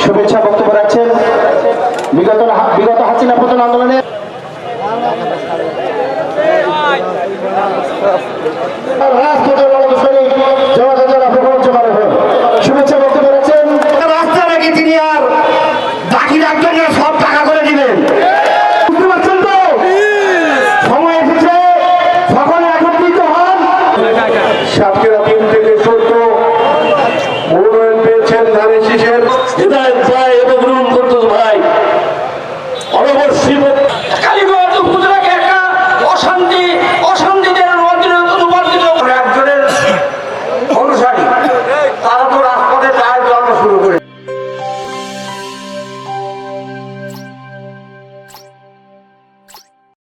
শুভেচ্ছা বক্তব্য রাখছেন বিগত বিগত হাসিনা পতন আন্দোলনে